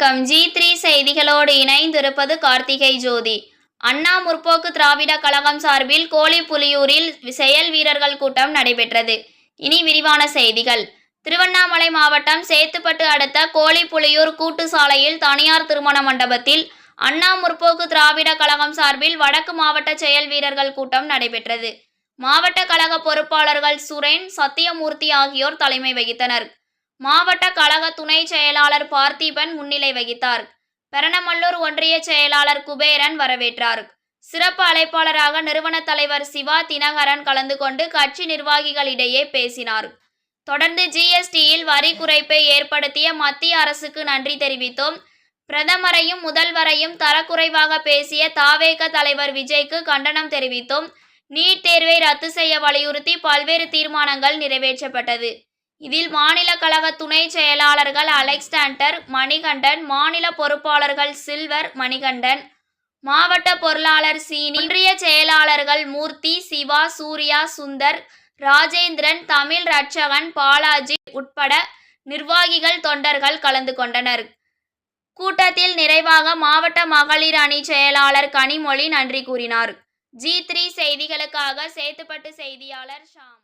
வணக்கம். G three செய்திகளோடு இணைந்திருப்பது கார்த்திகை ஜோதி. அண்ணா முற்போக்கு திராவிட கழகம் சார்பில் கோழிப்புலியூரில் செயல் வீரர்கள் கூட்டம் நடைபெற்றது. இனி விரிவான செய்திகள். திருவண்ணாமலை மாவட்டம் சேத்துப்பட்டு அடுத்த கோழிப்புலியூர் கூட்டு சாலையில் தனியார் திருமண மண்டபத்தில் அண்ணா முற்போக்கு திராவிட கழகம் சார்பில் வடக்கு மாவட்ட செயல் வீரர்கள் கூட்டம் நடைபெற்றது. மாவட்ட கழக பொறுப்பாளர்கள் சுரேன் சத்தியமூர்த்தி ஆகியோர் தலைமை வகித்தனர். மாவட்ட கழக துணை செயலாளர் பார்த்திபன் முன்னிலை வகித்தார். பெரணமல்லூர் ஒன்றிய செயலாளர் குபேரன் வரவேற்றார். சிறப்பு அழைப்பாளராக நிறுவன தலைவர் சிவா தினகரன் கலந்து கொண்டு கட்சி நிர்வாகிகளிடையே பேசினார். தொடர்ந்து ஜிஎஸ்டியில் வரி குறைப்பை ஏற்படுத்திய மத்திய அரசுக்கு நன்றி தெரிவித்தோம். பிரதமரையும் முதல்வரையும் தரக்குறைவாக பேசிய தாவேக தலைவர் விஜய்க்கு கண்டனம் தெரிவித்தோம். நீட் தேர்வை ரத்து செய்ய வலியுறுத்தி பல்வேறு தீர்மானங்கள் நிறைவேற்றப்பட்டது. இதில் மாநில கழக துணை செயலாளர்கள் அலெக்சாண்டர் மணிகண்டன் மாநில பொறுப்பாளர்கள் சில்வர் மணிகண்டன். மாவட்ட பொருளாளர் சீனி ஒன்றிய செயலாளர்கள் மூர்த்தி சிவா சூர்யா சுந்தர் ராஜேந்திரன் தமிழ் ரட்சகன் பாலாஜி உட்பட நிர்வாகிகள் தொண்டர்கள் கலந்து கொண்டனர். கூட்டத்தில் நிறைவாக மாவட்ட மகளிர் அணி செயலாளர் கனிமொழி நன்றி கூறினார். ஜி த்ரீ செய்திகளுக்காக சேத்துப்பட்டு செய்தியாளர் ஷாம்.